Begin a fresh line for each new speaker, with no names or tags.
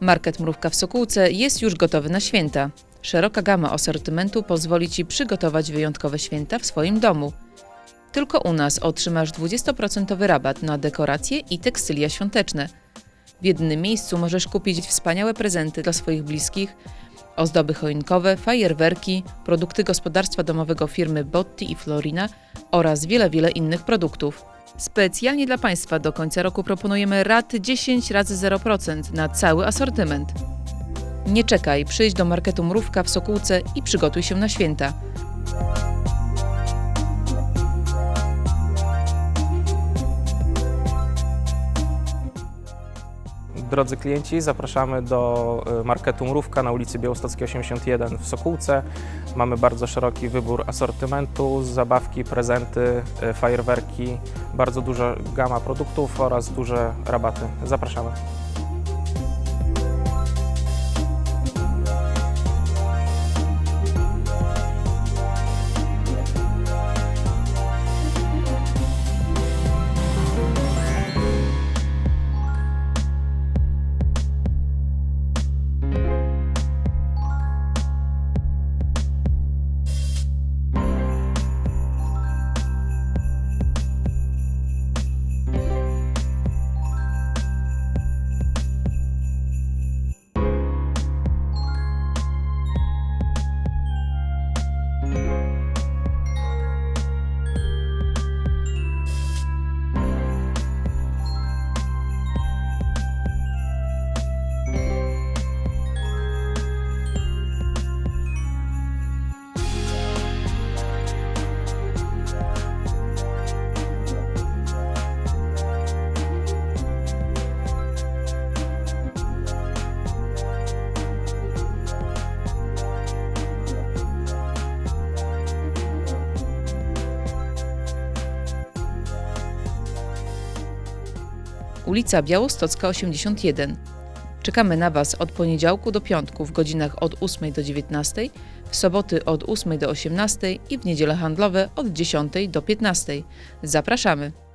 Market Mrówka w Sokółce jest już gotowy na święta. Szeroka gama asortymentu pozwoli Ci przygotować wyjątkowe święta w swoim domu. Tylko u nas otrzymasz 20% rabat na dekoracje i tekstylia świąteczne. W jednym miejscu możesz kupić wspaniałe prezenty dla swoich bliskich, ozdoby choinkowe, fajerwerki, produkty gospodarstwa domowego firmy Botti i Florina oraz wiele, wiele innych produktów. Specjalnie dla Państwa do końca roku proponujemy raty 10 razy 0% na cały asortyment. Nie czekaj, przyjdź do marketu Mrówka w Sokółce i przygotuj się na święta.
Drodzy klienci, zapraszamy do y, marketu Mrówka na ulicy Białostockiej 81 w Sokółce. Mamy bardzo szeroki wybór asortymentu, zabawki, prezenty, y, fajerwerki, bardzo duża gama produktów oraz duże rabaty. Zapraszamy.
Ulica Białostocka 81. Czekamy na Was od poniedziałku do piątku w godzinach od 8 do 19, w soboty od 8 do 18 i w niedziele handlowe od 10 do 15. Zapraszamy!